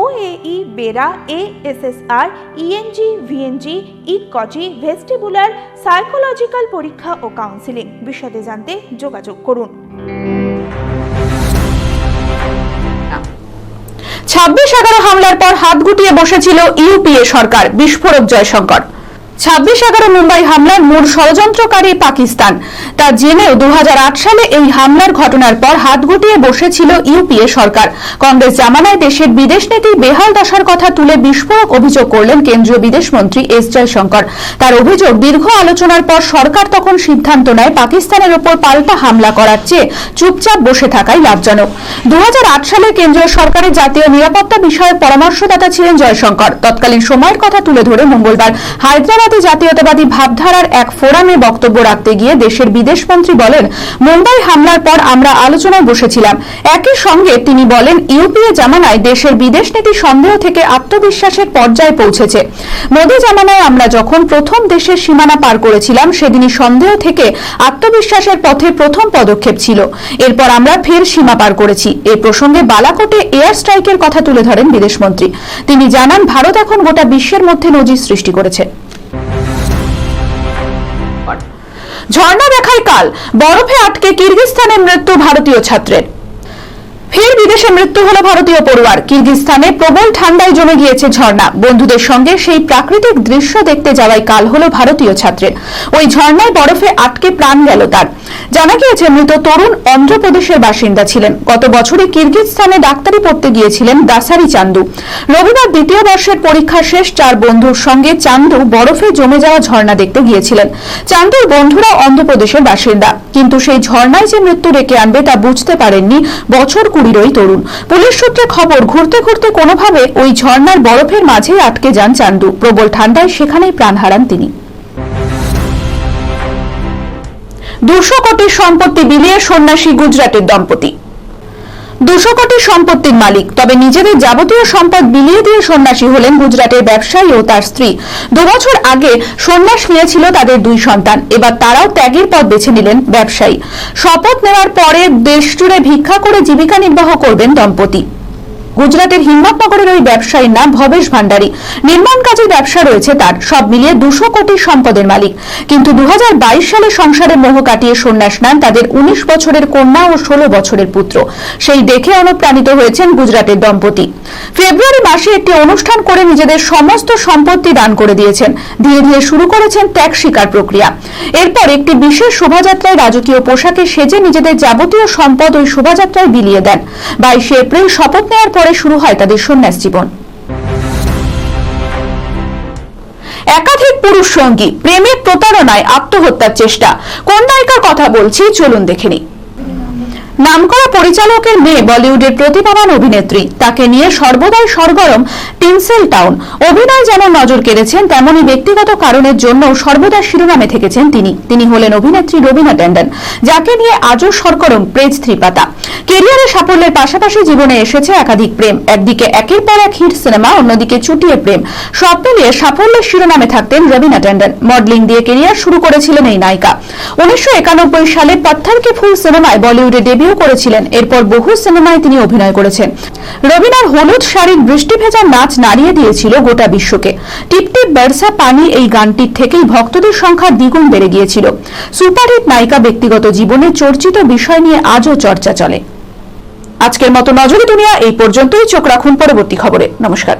OAE BERA ASSR ENG VNG ECOG vestibular psychological পরীক্ষা ও counselling বিশদে জানতে যোগাযোগ করুন। ছাব্বিশ এগারো হামলার পর হাত গুটিয়ে বসেছিল ইউপিএ সরকার, বিস্ফোরক জয়শঙ্কর। ছাব্বিশ এগারো মুম্বাই হামলার মূল ষড়যন্ত্রকারী পাকিস্তান। তা জেনেও দু সালে এই হামলার ঘটনার পর হাত গুটিয়ে বসেছিল ইউপিএ সরকার। কংগ্রেস জামানায় দেশের বিদেশ নীতি বেহাল দশার কথা তুলে বিস্ফোরক অভিযোগ করলেন কেন্দ্রীয় বিদেশমন্ত্রী এস জয়শঙ্কর। তার অভিযোগ, দীর্ঘ আলোচনার পর সরকার তখন সিদ্ধান্ত নেয় পাকিস্তানের ওপর পাল্টা হামলা করার চেয়ে চুপচাপ বসে থাকাই লাভজনক। দু হাজার আট সালে কেন্দ্রীয় সরকারের জাতীয় নিরাপত্তা বিষয়ক পরামর্শদাতা ছিলেন জয়শঙ্কর। তৎকালীন সময়ের কথা তুলে ধরে মঙ্গলবার হায়দ্রাবাদে জাতীয়তাবাদী ভাবধারার এক ফোরামে বক্তব্য রাখতে গিয়ে দেশের বিদেশমন্ত্রী বলেন, মুম্বাই হামলার পর আমরা আলোচনায় বসেছিলাম। একই সঙ্গে তিনি বলেন, ইউপিএ জামানায় দেশের বিদেশ নীতি সন্দেহ থেকে আত্মবিশ্বাসের পর্যায়ে পৌঁছেছে। মোদী জামানায় আমরা যখন প্রথম দেশের সীমানা পার করেছিলাম, সেদিনই সন্দেহ থেকে আত্মবিশ্বাসের পথে প্রথম পদক্ষেপ ছিল। এরপর আমরা ফের সীমা পার করেছি। এই প্রসঙ্গে বালাকোটে এয়ার স্ট্রাইকের কথা তুলে ধরেন বিদেশমন্ত্রী। তিনি জানান, ভারত এখন গোটা বিশ্বের মধ্যে নজির সৃষ্টি করেছে। ঝর্ণা দেখায় কাল। বরফে আটকে কিরগিস্তানে মৃত্যু ভারতীয় ছাত্রের। ফের বিদেশে মৃত্যু হলো ভারতীয় পড়ুয়ার। কিরগিস্তানে প্রবল ঠান্ডায় জমে গিয়েছে ঝর্ণা। বন্ধুদের সঙ্গে সেই প্রাকৃতিক দৃশ্য দেখতে যাওয়ায় কাল হলো ভারতীয় ছাত্রের। ওই ঝর্ণায় বরফে আটকে প্রাণ গেল তার। জানা গিয়েছে, মৃত তরুণ অন্ধ্রপ্রদেশের বাসিন্দা ছিলেন। গত বছরে কিরগিজস্তানে ডাক্তারি পড়তে গিয়েছিলেন দাসারি চান্দু। রবিবার দ্বিতীয় বর্ষের পরীক্ষা শেষ, চার বন্ধুর সঙ্গে চান্দু বরফে জমে যাওয়া ঝর্ণা দেখতে গিয়েছিলেন। চান্দুর বন্ধুরা অন্ধ্রপ্রদেশের বাসিন্দা। কিন্তু সেই ঝর্ণায় যে মৃত্যু ডেকে আনবে তা বুঝতে পারেননি বছর কুড়ির ওই তরুণ। পুলিশ সূত্রে খবর, ঘুরতে ঘুরতে কোনোভাবে ওই ঝর্ণার বরফের মাঝে আটকে যান চান্দু। প্রবল ঠান্ডায় সেখানেই প্রাণ হারান তিনি। দুশো কোটি সম্পত্তি বিলিয়ে সন্ন্যাসী গুজরাটের দম্পতি। দুশো কোটি সম্পত্তির মালিক, তবে নিজেদের যাবতীয় সম্পদ বিলিয়ে দিয়ে সন্ন্যাসী হলেন গুজরাটের ব্যবসায়ী ও তার স্ত্রী। দুবছর আগে সন্ন্যাস নিয়েছিল তাদের দুই সন্তান, এবার তারাও ত্যাগের পথ বেছে নিলেন ব্যবসায়ী। শপথ নেওয়ার পরে দেশ জুড়ে ভিক্ষা করে জীবিকা নির্বাহ করবেন দম্পতি। গুজরাটের হিম্মতনগরের ওই ব্যবসায়ীর নাম ভবেশ ভান্ডারী। নির্মাণ কাজের ব্যবসা রয়েছে তার, সব মিলিয়ে দুশো কোটি সম্পদের মালিক। কিন্তু দু সালে সংসারের মোহ কাটিয়ে সন্ন্যাস নেন তাদের উনিশ বছরের কন্যা ও ষোলো বছরের পুত্র। সেই দেখে অনুপ্রাণিত হয়েছেন গুজরাটের দম্পতি। ফেব্রুয়ারি মাসে একটি অনুষ্ঠান করে নিজেদের সমস্ত সম্পত্তি দান করে দিয়েছেন। ধীরে ধীরে শুরু করেছেন ত্যাগ স্বীকার প্রক্রিয়া। এরপর একটি বিশেষ শোভাযাত্রায় রাজকীয় পোশাকে সেজে নিজেদের যাবতীয় সম্পদ ওই শোভাযাত্রায় বিলিয়ে দেন। বাইশে এপ্রিল শপথ নেওয়ার পরে শুরু হয় তাদের সন্ন্যাস জীবন। একাধিক পুরুষ সঙ্গী প্রেমের প্রতারণায় আত্মহত্যার চেষ্টা। কোন নায়িকার কথা বলছি, চলুন দেখে নিই। নামকরা পরিচালকের মেয়ে বলিউডের প্রতিভাবান অভিনেত্রী। তাকে নিয়ে সর্বদাই সরগরম টিনসেল টাউন। অভিনয় যেমন নজর কেড়েছেন, তেমনি ব্যক্তিগত কারণের জন্য সর্বদা শিরোনামে থেকেছেন তিনি। তিনি হলেন অভিনেত্রী রবিনা ট্যান্ডন, যাকে নিয়ে আজও সরগরম প্রেজ থ্রিপাতা কেরিয়ারে সাফল্যের পাশাপাশি জীবনে এসেছে একাধিক প্রেম। একদিকে একের পর এক হিট সিনেমা, অন্যদিকে চুটিয়ে প্রেম। সব মিলিয়ে সাফল্যের শিরোনামে থাকতেন রবিনা ট্যান্ডন। মডেলিং দিয়ে কেরিয়ার শুরু করেছিলেন এই নায়িকা। উনিশশো একানব্বই সালে পত্থর কে ফুল সিনেমায় বলিউডে ডেবিউ করেছিলেন। এরপর বহু সিনেমায় তিনি অভিনয় করেছেন। রবিনার হলুদ শাড়ির বৃষ্টি ভেজা নাচ নাড়িয়ে দিয়েছিল গোটা বিশ্বকে। টিপটিপ বর্ষা পানি এই গানটির থেকেই ভক্তদের সংখ্যা দ্বিগুণ বেড়ে গিয়েছিল। সুপারহিট নায়িকা ব্যক্তিগত জীবনে চর্চিত বিষয় নিয়ে আজও চর্চা চলে। আজকের মতো নজরে দুনিয়া এই পর্যন্তই। চোখ রাখুন পরবর্তী খবরে। নমস্কার।